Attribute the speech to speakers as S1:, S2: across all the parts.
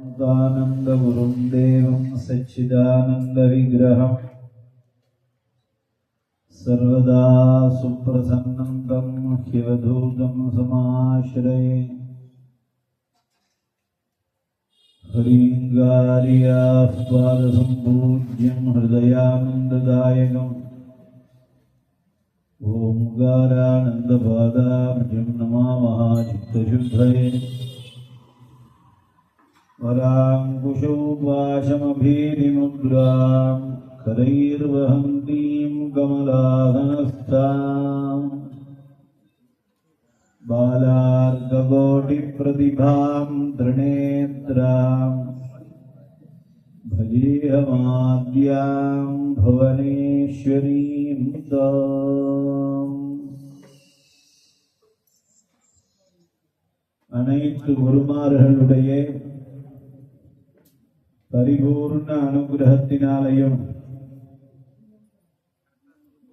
S1: दानन्दगुरुं देवं सच्चिदानन्दविग्रहम् सर्वदा सुप्रसन्नं तं ह्यवधूतं समाश्रये। हरिङ्गार्यास्वादसम्पूज्यं हृदयानन्ददायकम्। ओङ्कारानन्दपादाब्जं नमामः चित्तशुद्धये वराङ्कुशोपाशमभीरिमुद्रां करैर्वहन्तीं कमलाधनस्थाम् बालार्ककोटिप्रतिभां त्रिनेत्राम् भजेहमाद्यां भुवनेश्वरीं ताम् அனைத்து குருமார்களுடைய பரிபூர்ண அனுகிரகத்தினாலையும்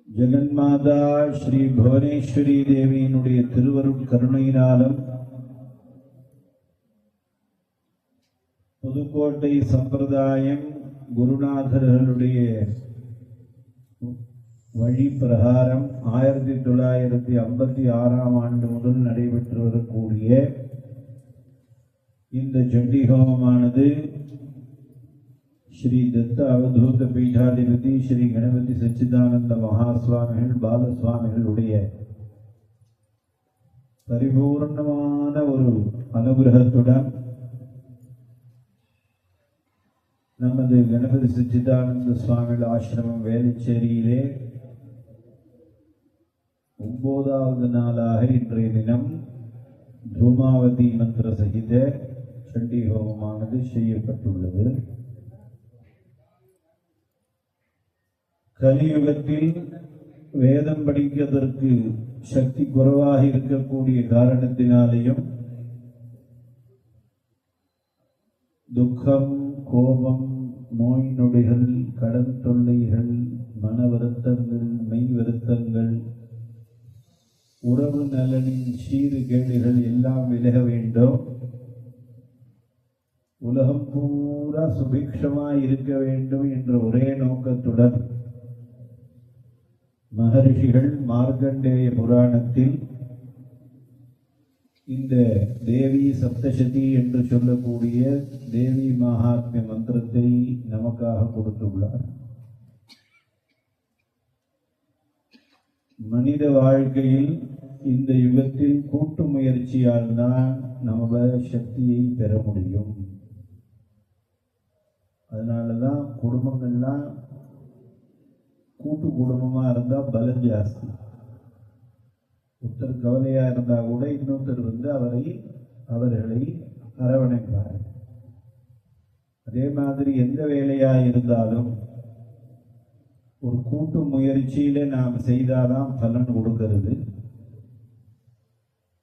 S1: ஜெகன்மாதா ஸ்ரீ புவனேஸ்வரி தேவியினுடைய திருவருட் கருணையினாலும் புதுக்கோட்டை சம்பிரதாயம் குருநாதர்களுடைய வழி பிரகாரம் ஆயிரத்தி தொள்ளாயிரத்தி ஐம்பத்தி ஆறாம் ஆண்டு முதல் நடைபெற்று வரக்கூடிய இந்த சண்டி ஹோமமானது ஸ்ரீ தத்த அவதூத பீடாதிபதி ஸ்ரீ கணபதி சச்சிதானந்த மகாசுவாமிகள் பாலசுவாமிகளுடைய பரிபூர்ணமான ஒரு அனுகிரகத்துடன் நமது கணபதி சச்சிதானந்த சுவாமிகள் ஆசிரமம் வேலுச்சேரியிலே ஒன்பதாவது நாளாக இன்றைய தினம் தூமாவதி மந்திர சகித சண்டி ஹோமமானது செய்யப்பட்டுள்ளது கலியுகத்தில் வேதம் படிக்கிறதற்கு சக்தி குறைவாக இருக்கக்கூடிய காரணத்தினாலேயும் துக்கம் கோபம் நோய் நொடிகள் கடன் தொல்லைகள் மன வருத்தங்கள் மெய் வருத்தங்கள் உறவு நலனின் சீர்கேடுகள் எல்லாம் விலக வேண்டும். உலகம் பூரா சுபிக்ஷமாக இருக்க வேண்டும் என்ற ஒரே நோக்கத்துடன் மகரிஷிகள் மார்க்கண்டேய புராணத்தில் இந்த தேவி சப்தசதி என்று சொல்லக்கூடிய தேவி மகாத்மிய மந்திரத்தை நமக்காக கொடுத்துள்ளார். மனித வாழ்க்கையில் இந்த யுகத்தில் கூட்டு முயற்சியால் தான் நம்ம சக்தியை பெற முடியும். அதனால தான் குடும்பங்கள்லாம் கூட்டு குடும்பமாக இருந்தால் பலம் ஜாஸ்தி. ஒருத்தர் கவலையாக இருந்தால் கூட இன்னொருத்தர் வந்து அவரை அவர்களை அரவணைப்பார். அதே மாதிரி எந்த வேலையாக இருந்தாலும் ஒரு கூட்டு முயற்சியில் நாம் செய்தாதான் பலன் கொடுக்கிறது.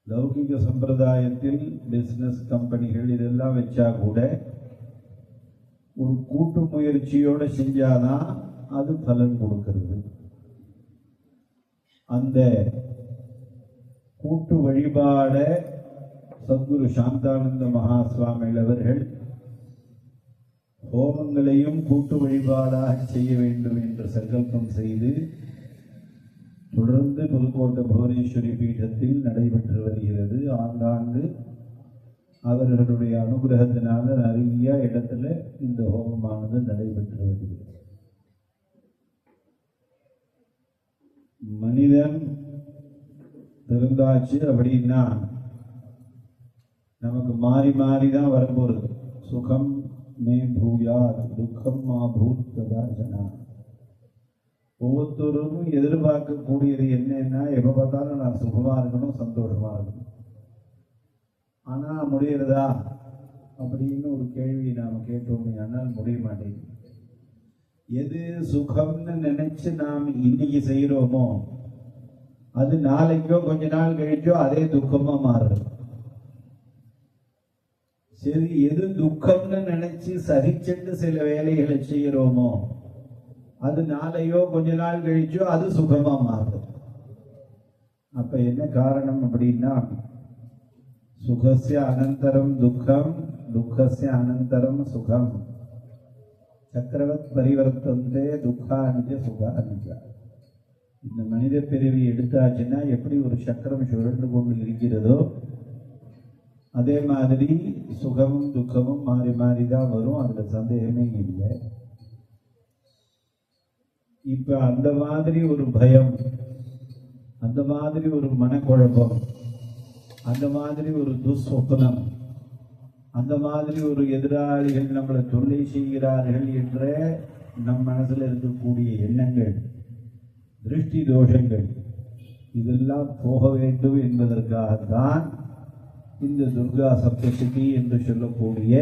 S1: லௌகிக சம்பிரதாயத்தில் பிஸ்னஸ் கம்பெனிகள் இதெல்லாம் வச்சா கூட ஒரு கூட்டு முயற்சியோடு செஞ்சாதான் அது பலன் கொடுக்கிறது. அந்த கூட்டு வழிபாட சத்குரு சாந்தானந்த மகா சுவாமிகள் அவர்கள் ஹோமங்களையும் கூட்டு வழிபாடாக செய்ய வேண்டும் என்று சங்கல்பம் செய்து தொடர்ந்து புதுக்கோட்டை புவனேஸ்வரி பீடத்தில் நடைபெற்று வருகிறது. ஆங்காங்கு அவர்களுடைய அனுகிரகத்தினால நிறைய இடத்துல இந்த ஹோமமானது நடைபெற்று வருகிறது. மனிதன் பிறந்தாச்சு அப்படின்னா நமக்கு மாறி மாறி தான் வரப்போறது சுகம் மே பூயார் துக்கம் மா பூத்ததா ஜனா. ஒவ்வொருத்தரும் எதிர்பார்க்கக்கூடியது என்னன்னா எப்போ பார்த்தாலும் நான் சுகமாக இருக்கணும் சந்தோஷமாக இருக்கணும். ஆனால் முடியறதா அப்படின்னு ஒரு கேள்வி நாம் கேட்டோமே ஆனால் முடிய மாட்டேங்குது. எது சுகம்னு நினைச்சு நாம் இன்னைக்கு செய்யறோமோ அது நாளைக்கோ கொஞ்ச நாள் கழிச்சோ அதே துக்கமா மாறுது சரி எது துக்கம்னு நினைச்சு சகிச்சுட்டு சில வேலைகளை செய்யறோமோ அது நாளையோ கொஞ்ச நாள் கழிச்சோ அது சுகமா மாறுது அப்ப என்ன காரணம் அப்படின்னா சுகசிய அனந்தரம் துக்கம் துக்கசிய அனந்தரம் சுகம். சக்கரவத் பரிவர்த்தந்தே துக்கானிஜ சுகானிஜ இந்த மனித பிறவி எடுத்தாச்சுன்னா எப்படி ஒரு சக்கரம் சுழன்று கொண்டு இருக்கிறதோ அதே மாதிரி சுகமும் துக்கமும் மாறி மாறி தான் வரும். அதில் சந்தேகமே இல்லை. இப்போ அந்த மாதிரி ஒரு பயம் அந்த மாதிரி ஒரு மனக்குழப்பம் அந்த மாதிரி ஒரு துஸ்வப்னம் அந்த மாதிரி ஒரு எதிராளிகள் நம்மளை தொல்லை செய்கிறார்கள் என்ற நம் மனசில் இருக்கக்கூடிய எண்ணங்கள் திருஷ்டி தோஷங்கள் இதெல்லாம் போக வேண்டும் என்பதற்காகத்தான் இந்த துர்கா சப்தசதி என்று சொல்லக்கூடிய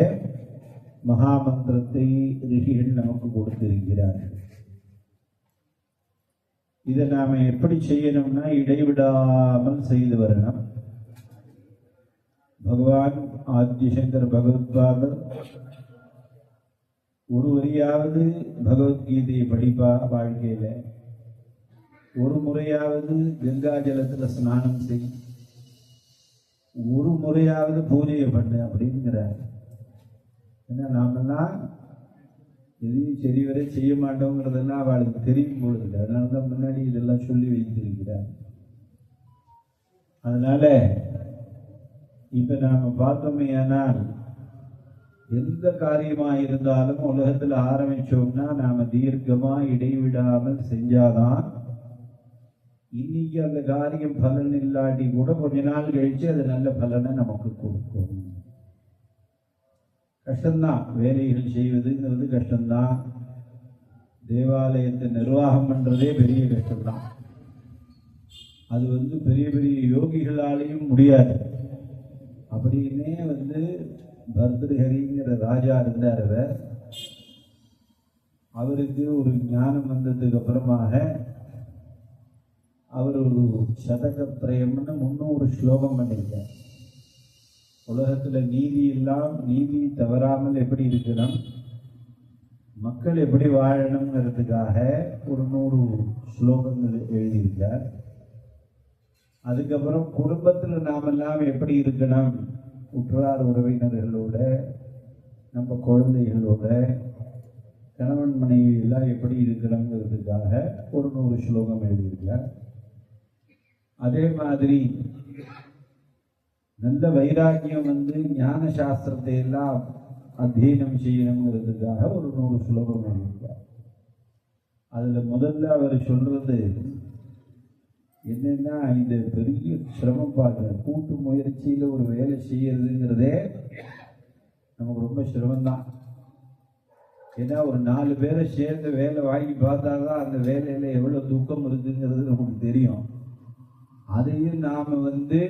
S1: மகாமந்திரத்தை ரிஷிகள் நமக்கு கொடுத்திருக்கிறார்கள். இதை நாம் எப்படி செய்யணும்னா இடைவிடாமல் செய்து வரணும். பகவான் ஆதிசங்கர் பகவத்பாதர் ஒரு வரியாவது பகவத்கீதையை படிப்பா வாழ்க்கையில். ஒரு முறையாவது கங்கா ஜலத்தில் ஸ்நானம் செய். ஒரு முறையாவது பூஜையை பண்ணு அப்படிங்கிறார். ஏன்னா நாமெல்லாம் எதையும் சரி வரை செய்ய மாட்டோங்கிறதெல்லாம் அவளுக்கு தெரியும் பொழுது. அதனால தான் முன்னாடி இதெல்லாம் சொல்லி வைத்திருக்கிறார். அதனால இப்ப நாம பார்த்தோமேயானால் எந்த காரியமா இருந்தாலும் உலகத்துல ஆரம்பிச்சோம்னா நாம தீர்க்கமா இடைவிடாமல் செஞ்சாதான் இன்னைக்கு அந்த காரியம் பலன் இல்லாட்டி கூட கொஞ்ச நாள் கழிச்சு அது நல்ல பலனை நமக்கு கொடுக்கும். கஷ்டம்தான். வேலைகள் செய்வதுங்கிறது கஷ்டம்தான். தேவாலயத்தை நிர்வாகம் பண்ணுறதே பெரிய கஷ்டம்தான். அது வந்து பெரிய பெரிய யோகிகளாலேயும் முடியாது. அப்படின்னே வந்து பர்திருஹரிங்கிற ராஜா இருந்தார் அவர். அவருக்கு ஒரு ஞானம் வந்ததுக்கு அப்புறமாக அவர் ஒரு சதக பிரயம்னு முன்னூறு ஸ்லோகம் பண்ணியிருக்கார். உலகத்தில் நீதி எல்லாம் நீதி தவறாமல் எப்படி இருக்கணும்? மக்கள் எப்படி வாழணுங்கிறதுக்காக ஒரு நூறு ஸ்லோகங்கள் எழுதியிருக்கார். அதுக்கப்புறம் குடும்பத்தில் நாமெல்லாம் எப்படி இருக்கணும்? உற்றார் உறவினர்களோட நம்ம குழந்தைகளோட கணவன் மனைவி எல்லாம் எப்படி இருக்கணுங்கிறதுக்காக ஒரு நூறு ஸ்லோகம் எழுதியிருக்கார் அதே மாதிரி நல்ல வைராக்கியம் வந்து ஞான சாஸ்திரத்தை எல்லாம் அத்தியனம் செய்யணுங்கிறதுக்காக ஒரு நூறு ஸ்லோகம் எழுதியிருக்கார் அதில் முதல்ல அவர் சொல்றது என்னன்னா இந்த பெரிய சிரமம் பார்க்குற கூட்டு முயற்சியில் ஒரு வேலை செய்யறதுங்கிறதே நமக்கு ரொம்ப சிரமம்தான். ஏன்னா ஒரு நாலு பேரை சேர்ந்து வேலை வாங்கி பார்த்தா தான் அந்த வேலையில் எவ்வளோ துக்கம் இருக்குங்கிறது நமக்கு தெரியும். அதையும் நாம் வந்து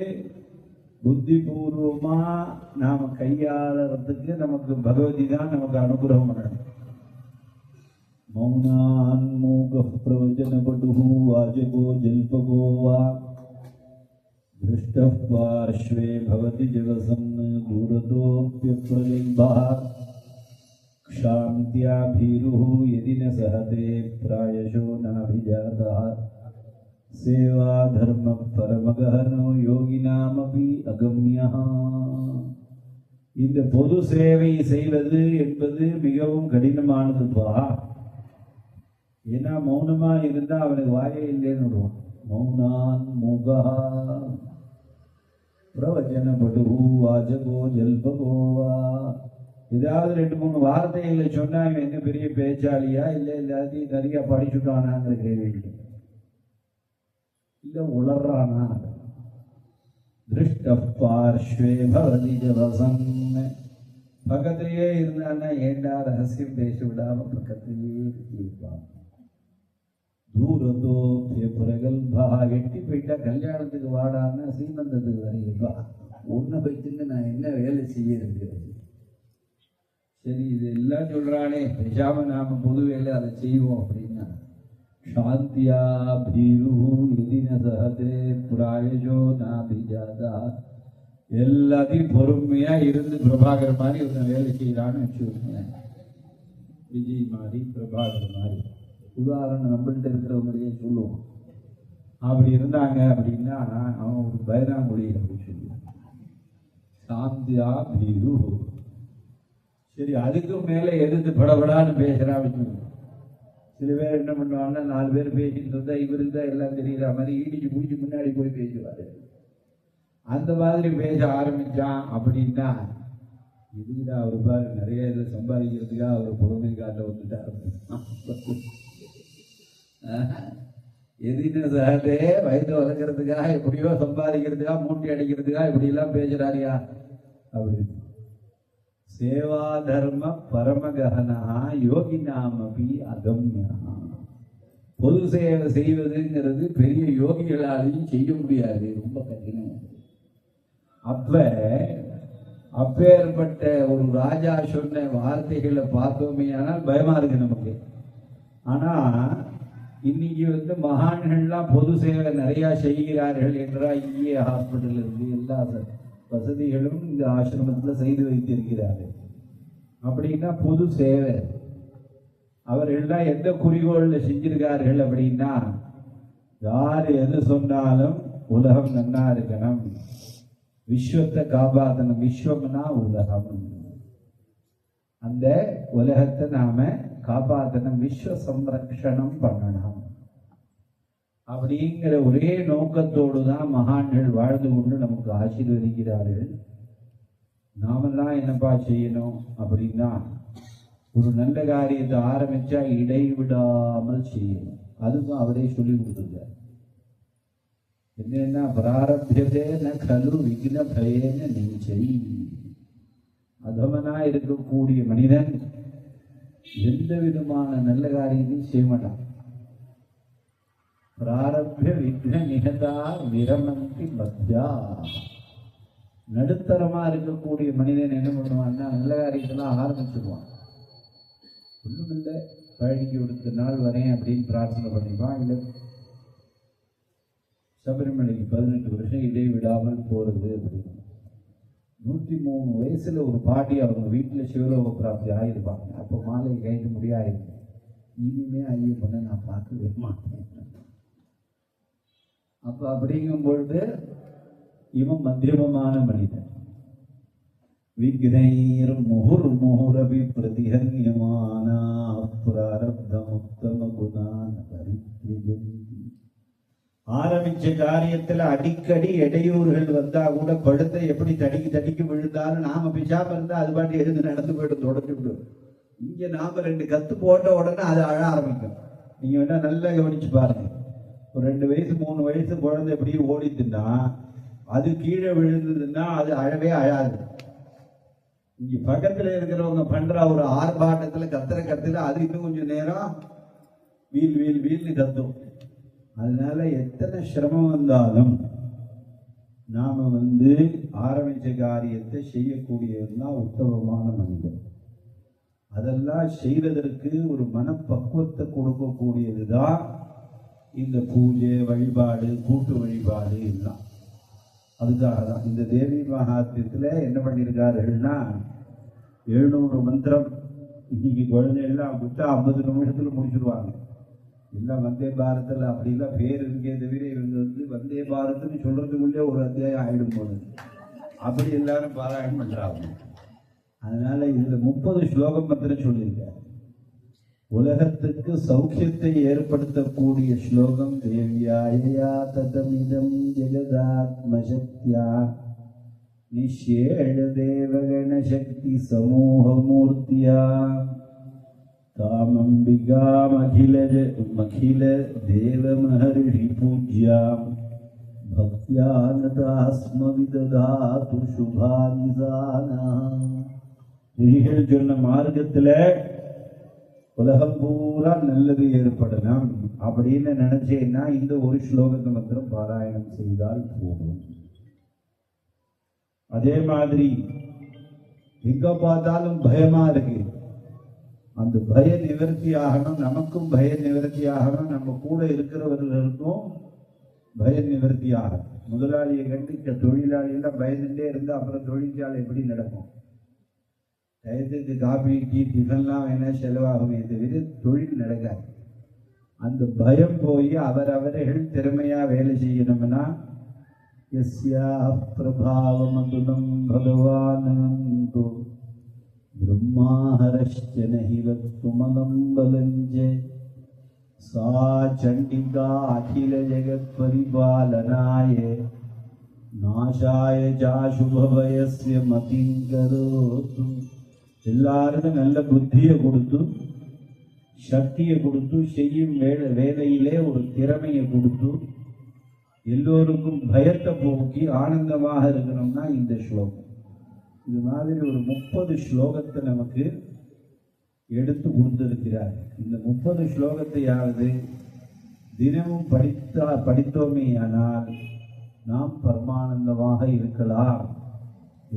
S1: புத்திபூர்வமாக நாம் கையாளறதுக்கு நமக்கு பகவதி தான் நமக்கு அனுகிரகம் பண்ணணும். மௌனான்மூக பிரவச்சனபடு வாஜகோ ஜல்பகோ வா दृष्टः पार्श्वे भवति जगसन् दूरतोऽप्यप्रगल्भः क्षान्त्या भीरुः यदि न सहते प्रायशो नाभिजातः सेवाधर्मः परमगहनो யோகினாமபி அகம்யா இந்த பொது சேவை செய்வது என்பது மிகவும் கடினமானதுப்பா ஏன்னா மௌனமா இருந்தா அவனுக்கு வாயே இல்லைன்னு விடுவான் மௌனான் முகா. பிரவச்சனப்படு வாஜகோ ஜல்பகோவா. ஏதாவது ரெண்டு மூணு வார்த்தைகளை சொன்னா இவன் என்ன பெரிய பேச்சாளியா? இல்லை எல்லாத்தையும் நிறைய படிச்சுட்டானாங்கிற கேள்வி இருக்கு. இல்ல உளறானா திருஷ்ட பார்ஷ்வே பவதி ஜவசன் பக்கத்திலேயே இருந்தான்னா ஏண்டா ரகசியம் பேசி விடாம பக்கத்திலேயே இருப்பான் தூரத்தோ பா எட்டி போயிட்டா கல்யாணத்துக்கு வாடான்னா சீமந்தத்துக்கு வரையிப்பா உன்னை வச்சுன்னு நான் என்ன வேலை செய்யறது? சரி இது எல்லாம் சொல்றானே. பேசாம நாம பொது வேலை அதை செய்வோம் அப்படின்னா. சாந்தியா பீரு எதின சகதே பிராயஜோ நாபிஜாதா. எல்லாத்தையும் பொறுமையா இருந்து பிரபாகர் மாதிரி ஒரு வேலை செய்யலான்னு வச்சுக்கோங்க விஜய் மாதிரி பிரபாகர் மாதிரி. உதாரணம் நம்மள்கிட்ட இருக்கிறவங்களையே சொல்லுவோம். அப்படி இருந்தாங்க அப்படின்னா அவன் ஒரு பயனாமொழி அப்படின்னு சொல்லுவான். சாந்தியா பீரு சரி அதுக்கும் மேலே எதிர்த்து படபடான்னு பேசுகிறான் வச்சுக்கோங்க சில பேர் என்ன பண்ணுவாங்கன்னா நாலு பேர் பேசிட்டு இருந்தா இவருக்கு தான் எல்லாம் தெரியுற மாதிரி இடிச்சு பிடிச்சி முன்னாடி போய் பேசுவார். அந்த மாதிரி பேச ஆரம்பிச்சான் அப்படின்னா இதுக்குடா அவர் பாரு நிறைய இதை சம்பாதிக்கிறதுக்காக அவர் பொறுமை காட்ட வந்துட்டார். எதின சாட்டே வயது வளர்க்கறதுக்காக எப்படியோ சம்பாதிக்கிறதுக்கா மூட்டி அடிக்கிறதுக்கா இப்படி எல்லாம் பேசுறாரியா? அப்படின்னு சேவா தர்ம பரமககனா யோகி நாமபி அகம்யா. பொது சேவை செய்வதுங்கிறது பெரிய யோகிகளாலையும் செய்ய முடியாது. ரொம்ப கடினம். அப்ப அப்பேற்பட்ட ஒரு ராஜா சொன்ன வார்த்தைகளை பார்த்தோமே ஆனால் பயமா இருக்கு நமக்கு. ஆனா இன்னைக்கு வந்து மகான்கள்லாம் பொது சேவை நிறையா செய்கிறார்கள் என்றால் இங்கே ஹாஸ்பிட்டல் இருந்து எல்லா வசதிகளும் இந்த ஆசிரமத்தில் செய்து வைத்திருக்கிறார்கள். அப்படின்னா பொது சேவை. அவர்கள்லாம் எந்த குறிக்கோளில் செஞ்சிருக்கார்கள் அப்படின்னா யார் எது சொன்னாலும் உலகம் நன்னா இருக்கணும். விஸ்வத்தை காப்பாற்றணும் விஸ்வம்னா உலகம். அந்த உலகத்தை நாம காப்பாற்றணும் விஸ்வ சம்ரக்ஷணம் பண்ணணும். அப்படிங்கிற ஒரே நோக்கத்தோடு தான் மகான்கள் வாழ்ந்து கொண்டு நமக்கு ஆசீர்வதிக்கிறார்கள். நாமெல்லாம் என்னப்பா செய்யணும் அப்படின்னா ஒரு நல்ல காரியத்தை ஆரம்பிச்சா இடைவிடாமல் செய்யணும். அதுக்கும் அவரே சொல்லி கொடுத்துருக்கார். என்னென்னா பிராரபியதே ந கலு விக்ன பயன நெஞ்சை. அதமனா இருக்கக்கூடிய மனிதன் எந்த விதமான நல்ல காரியத்தையும் செய்ய மாட்டான். பிராரபிய விக்ன நிகதா விரமந்தி மத்யா. நடுத்தரமா இருக்கக்கூடிய மனிதன் என்ன பண்ணுவான்னா நல்ல காரியத்தெல்லாம் ஆரம்பிச்சிருவான். ஒன்றும் இல்லை பழனிக்கு கொடுத்த நாள் வரேன் அப்படின்னு பிரார்த்தனை பண்ணிப்பான் இல்லை. சபரிமலைக்கு பதினெட்டு வருஷம் இடைவிடாமல் போகிறது அப்படின்னு. நூற்றி மூணு வயசில் ஒரு பாட்டி அவங்க வீட்டில் சிவலோக ஆகிருப்பாங்க ஆயிருப்பாங்க. அப்போ மாலை கைட்டு முடியாது. இனிமே ஐயப்பனை நான் பார்க்கவே மாட்டேன். அப்போ அப்படிங்கும் பொழுது இவன் மந்திரமமான மனிதன். விக்னைர் முகுர் முகுரபி பிரதிஹன்யமான பிராரப்தம் குணான குணான் ஆரம்பிச்ச காரியத்துல அடிக்கடி இடையூறுகள் வந்தா கூட படுத்த எப்படி தடிக்கி தடிக்கி விழுந்தாலும் நாம பிசாம இருந்தா அது பாட்டு எழுந்து நடந்து போயிட்டு தொடர்ந்து விடும் இங்க நாம ரெண்டு கத்து போட்ட உடனே அது அழ ஆரம்பிக்கும். நீங்க வேணா நல்லா கவனிச்சு பாருங்க. ஒரு ரெண்டு வயசு மூணு வயசு குழந்தை எப்படி ஓடித்துன்னா அது கீழே விழுந்ததுன்னா அது அழவே அழாது. இங்க பக்கத்துல இருக்கிறவங்க பண்ற ஒரு ஆர்ப்பாட்டத்துல கத்துற கத்துல அது இன்னும் கொஞ்சம் நேரம் வீல் வீல் வீல்னு கத்தும். அதனால எத்தனை சிரமம் வந்தாலும் நாம் வந்து ஆரம்பித்த காரியத்தை செய்யக்கூடியவன் தான் உத்தமமான மனிதன். அதெல்லாம் செய்வதற்கு ஒரு மனப்பக்குவத்தை கொடுக்கக்கூடியது தான் இந்த பூஜை வழிபாடு கூட்டு வழிபாடு எல்லாம். அதுக்காக தான். இந்த தேவி மகாத்தியத்தில் என்ன பண்ணியிருக்காருன்னா எழுநூறு மந்திரம். இன்னைக்கு குழந்தைகள்லாம் விட்டு ஐம்பது நிமிஷத்தில் முடிச்சிருவாங்க. எல்லாம் வந்தே பாரத்தில் அப்படிலாம் பேர் இருக்கே தவிர இவங்க வந்து வந்தே பாரத்னு சொல்கிறதுக்குள்ளே ஒரு அத்தியாயம் ஆகிடும் போது அப்படி எல்லாரும் பாராயணம் பண்ணுறாங்க அதனால் இதில் முப்பது ஸ்லோகம் மாத்திரம் சொல்லியிருக்காரு. உலகத்துக்கு சௌக்கியத்தை ஏற்படுத்தக்கூடிய ஸ்லோகம் தேவியாயா ததமிதம் ஜெகதாத்மசக்தியா. நிஷேஷ தேவகண சக்தி சமூகமூர்த்தியா तामम्बिकामखिल मखिल देवमहर्षि पूज्याम् भक्त्या नतास्मविदधातु शुभानिसाना ரிஷிகள் சொன்ன மார்க்கத்துல உலகம் பூரா நல்லது ஏற்படணும் அப்படின்னு நினைச்சேன்னா இந்த ஒரு ஸ்லோகத்தை மாத்திரம் பாராயணம் செய்தால் போதும் அதே மாதிரி எங்க பார்த்தாலும் பயமா இருக்கு அந்த பய நிவர்த்தி ஆகணும் நமக்கும் பய நிவர்த்தி ஆகணும் நம்ம கூட இருக்கிறவர்களுக்கும் பய நிவர்த்தி ஆகணும் முதலாளியை கண்டு தொழிலாளியெல்லாம் பயந்துட்டே இருந்தா அப்புறம் தொழிற்சாலை எப்படி நடக்கும்? டயத்துக்கு காபி டீ டிஃபன்லாம் செலவாகும் செலவாகுமே தவிர தொழில் நடக்காது. அந்த பயம் போய் அவரவர்கள் திறமையாக வேலை செய்யணும்னா எஸ்யா பிரபாவமதுனம் பகவான் ब्रह्माहरश्च न हि वक्तुमलं बलं च सा चण्डिका अखिलजगत्परिपालनाय நாசாய ஜாசுபவயசிய மதிங்கரோத்து எல்லாருக்கும் நல்ல புத்தியை கொடுத்து சக்தியை கொடுத்து செய்யும் வேலை வேலையிலே ஒரு திறமையை கொடுத்து எல்லோருக்கும் பயத்தை போக்கி ஆனந்தமாக இருக்கணும்னா இந்த ஸ்லோகம் இது மாதிரி ஒரு முப்பது ஸ்லோகத்தை நமக்கு எடுத்து கொடுத்திருக்கிறார் இந்த முப்பது ஸ்லோகத்தையாவது தினமும் படித்தா படித்தோமேயானால் நாம் பரமானந்தமாக இருக்கலாம்.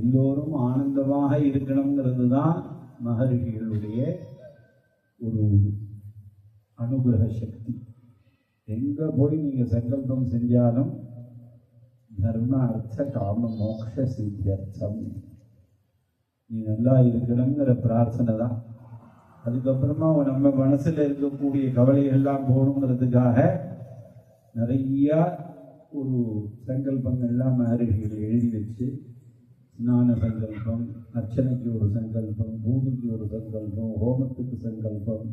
S1: எல்லோரும் ஆனந்தமாக இருக்கணுங்கிறது தான் மகரிஷிகளுடைய ஒரு அனுகிரக சக்தி. எங்கே போய் நீங்கள் சங்கல்பம் செஞ்சாலும் தர்ம அர்த்த காம மோக்ஷ சித்தியர்த்தம். நீ நல்லா இருக்கணுங்கிற பிரார்த்தனை தான். அதுக்கப்புறமா நம்ம மனசுல இருக்கக்கூடிய கவலைகள்லாம் போகணுங்கிறதுக்காக நிறைய ஒரு சங்கல்பங்கள்லாம் மகரிஷிகள் எழுதி வச்சு ஸ்நான சங்கல்பம் அர்ச்சனைக்கு ஒரு சங்கல்பம் பூமிக்கு ஒரு சங்கல்பம் ஹோமத்துக்கு சங்கல்பம்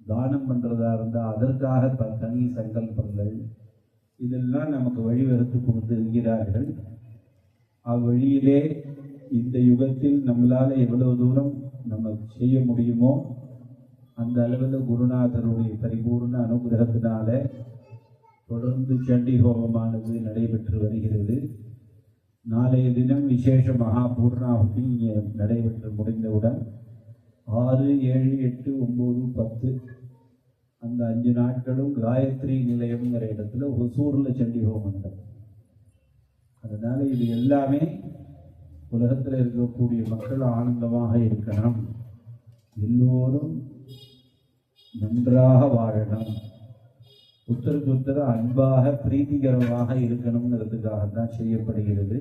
S1: தானம் பண்ணுறதா இருந்தால் அதற்காக த- தனி சங்கல்பங்கள் இதெல்லாம் நமக்கு வழிவகுத்து கொடுத்திருக்கிறார்கள் அவ்வழியிலே இந்த யுகத்தில் நம்மளால் எவ்வளவு தூரம் நம்ம செய்ய முடியுமோ? அந்த அளவில் குருநாதருடைய பரிபூர்ண அனுகிரகத்தினால தொடர்ந்து சண்டி ஹோமமானது நடைபெற்று வருகிறது. நாளைய தினம் விசேஷ மகா பூர்ணாகுதி இங்கே நடைபெற்று முடிந்தவுடன் ஆறு ஏழு எட்டு ஒம்பது பத்து அந்த அஞ்சு நாட்களும் காயத்ரி நிலையம்ங்கிற இடத்துல சூரில் சண்டி ஹோமம் நடக்கும். அதனால் இது எல்லாமே உலகத்தில் இருக்கக்கூடிய மக்கள் ஆனந்தமாக இருக்கணும் எல்லோரும் நன்றாக வாழணும். ஒருத்தருக்கு ஒருத்தர் அன்பாக பிரீத்திகரமாக இருக்கணுங்கிறதுக்காக தான் செய்யப்படுகிறது.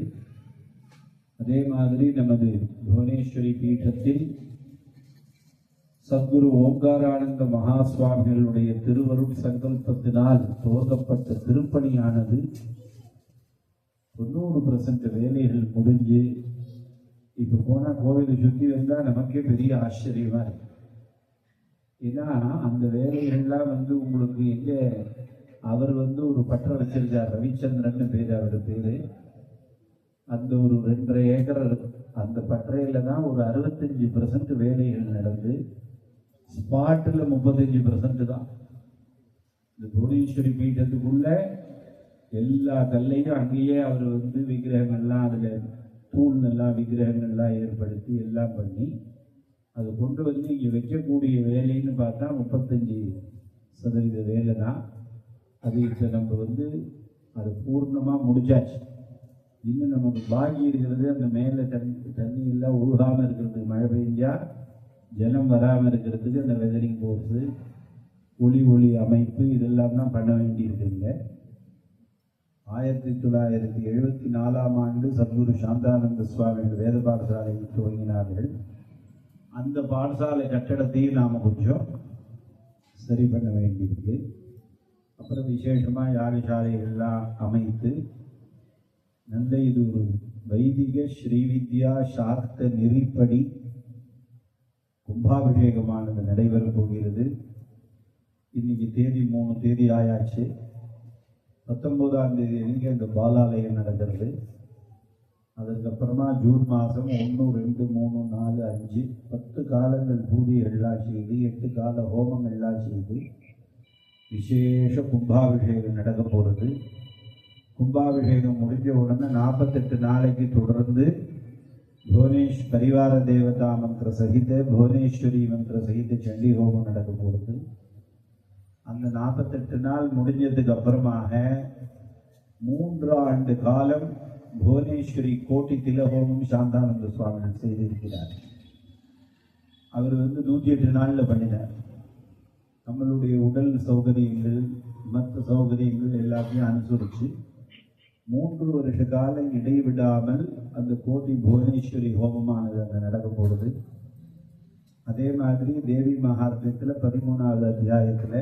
S1: அதே மாதிரி நமது புவனேஸ்வரி பீட்டத்தில் சத்குரு ஓங்காரானந்த மகா சுவாமிகளுடைய திருவருள் சங்கல்பத்தினால் துவங்கப்பட்ட திருப்பணியானது தொண்ணூறு பர்சன்ட் வேலைகள் முடிஞ்சு இப்போ போனால் கோவிலை சுற்றி வந்தால் நமக்கே பெரிய ஆச்சரியமாக இருக்கு. ஏன்னா அந்த வேலைகள்லாம் வந்து உங்களுக்கு எங்க அவர் வந்து ஒரு பட்டம் வச்சிருக்கார். ரவிச்சந்திரன் பேர் அவர் பேர். அந்த ஒரு ரெண்டரை ஏக்கர் அந்த பட்டறையில் தான் ஒரு அறுபத்தஞ்சி பர்சன்ட் வேலைகள் நடந்து ஸ்பாட்டில் முப்பத்தஞ்சு பர்சன்ட் தான். இந்த புவனேஸ்வரி பீட்டத்துக்குள்ள எல்லா கல்லையும் அங்கேயே அவர் வந்து விக்கிரகங்கள்லாம் அதில் தூண்கள்லாம் விக்கிரகங்கள்லாம் ஏற்படுத்தி எல்லாம் பண்ணி அதை கொண்டு வந்து இங்கே வைக்கக்கூடிய வேலைன்னு பார்த்தா முப்பத்தஞ்சு சதவீத வேலை தான். அது இப்போ நம்ம வந்து அது பூர்ணமாக முடிஞ்சாச்சு. இன்னும் நமக்கு பாகி இருக்கிறது அந்த மேலே தண்ணி தண்ணி எல்லாம் உருகாமல் இருக்கிறதுக்கு மழை பெஞ்சா ஜனம் வராமல் இருக்கிறதுக்கு அந்த வெதரிங் போர்ஸு ஒளி ஒளி அமைப்பு இதெல்லாம் தான் பண்ண வேண்டியிருக்குங்க. ஆயிரத்தி தொள்ளாயிரத்தி எழுபத்தி நாலாம் ஆண்டு சத்குரு சாந்தானந்த சுவாமிகள் வேத பாடசாலையை துவங்கினார்கள் அந்த பாடசாலை கட்டடத்தையும் நாம் கொஞ்சம் சரி பண்ண வேண்டியிருக்கு. அப்புறம் விசேஷமாக யாகசாலைகள்லாம் அமைத்து நல்ல இது ஒரு வைதிக ஸ்ரீவித்யா சாஸ்திர நெறிப்படி கும்பாபிஷேகமானது நடைபெறப் போகிறது. இன்னைக்கு தேதி மூணு தேதி ஆயாச்சு. பத்தொம்போதாம் தேதி அன்றைக்கி அந்த பாலாலயம் நடக்கிறது. அதுக்கப்புறமா ஜூன் மாதம் ஒன்று ரெண்டு மூணு நாலு அஞ்சு பத்து காலங்கள் பூஜைகள்லாம் செய்து எட்டு கால ஹோமங்கள்லாம் செய்து விசேஷ கும்பாபிஷேகம் நடக்க போகிறது கும்பாபிஷேகம் முடிஞ்ச உடனே நாற்பத்தெட்டு நாளைக்கு தொடர்ந்து புவனேஷ் பரிவார தேவதா மந்திர சகித புவனேஸ்வரி மந்திர சகித சண்டி ஹோமம் நடக்க போகிறது அந்த நாற்பத்தெட்டு நாள் முடிஞ்சதுக்கு அப்புறமாக மூன்று ஆண்டு காலம் புவனேஸ்வரி கோட்டி திலகோமும் சாந்தானந்த சுவாமிகள் செய்திருக்கிறார். அவர் வந்து நூற்றி எட்டு நாளில் பண்ணினார். நம்மளுடைய உடல் சௌகரியங்கள் மற்ற சௌகரியங்கள் எல்லாத்தையும் அனுசரித்து மூன்று வருஷ காலம் இடைவிடாமல் அந்த கோட்டி புவனேஸ்வரி ஹோமமானது அங்கே நடக்க போகுது. அதே மாதிரி தேவி மகாத்மியத்தில் பதிமூணாவது அத்தியாயத்தில்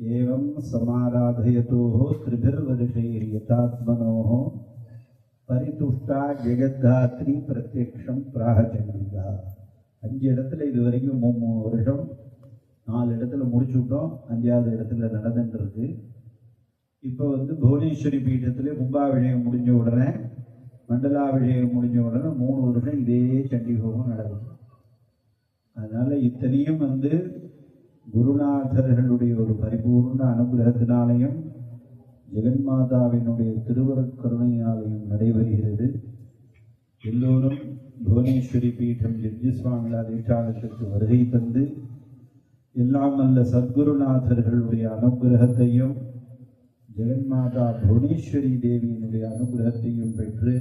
S1: एवं समाराधयतोः திரிபிர்வருஷைர் யதாத்மனோ பரிதுஷ்டா ஜெகத்தாத்ரி பிரத்யக்ஷம் பிராகச்சந்திகா அஞ்சு இடத்துல இது வரைக்கும் மூணு மூணு வருஷம் நாலு இடத்துல முடிச்சு விட்டோம். அஞ்சாவது இடத்துல நடந்துட்டு இப்போ வந்து புவனேஸ்வரி பீட்டத்தில் கும்பாபிஷேகம் முடிஞ்ச உடனே மண்டலாபிஷேகம் முடிஞ்ச உடனே மூணு வருஷம் இதே சண்டிகோகம் நடக்கும். அதனால் இத்தனையும் வந்து குருநாதர்களுடைய ஒரு பரிபூர்ண அனுகிரகத்தினாலையும் ஜெகன்மாதாவினுடைய திருவருட்கருணையினாலையும் நடைபெறுகிறது. எல்லோரும் புவனேஸ்வரி பீடம் ஜெட்ஜி சுவாமிகள் அதிஷ்டானத்திற்கு வருகை தந்து எல்லாம் அல்ல சத்குருநாதர்களுடைய அனுகிரகத்தையும் ஜெகன்மாதா புவனேஸ்வரி தேவியினுடைய அனுகிரகத்தையும் பெற்று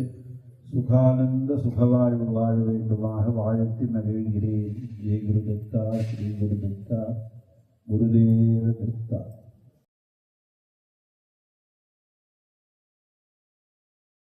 S1: சுகானந்த சுகவாழ்வு வாழ வேண்டுமாக வாழ்த்தி மகிழ்கிறேன். ஜெய் குரு தத்தா ஸ்ரீ குரு ಗುರುದೇವ ದತ್ತ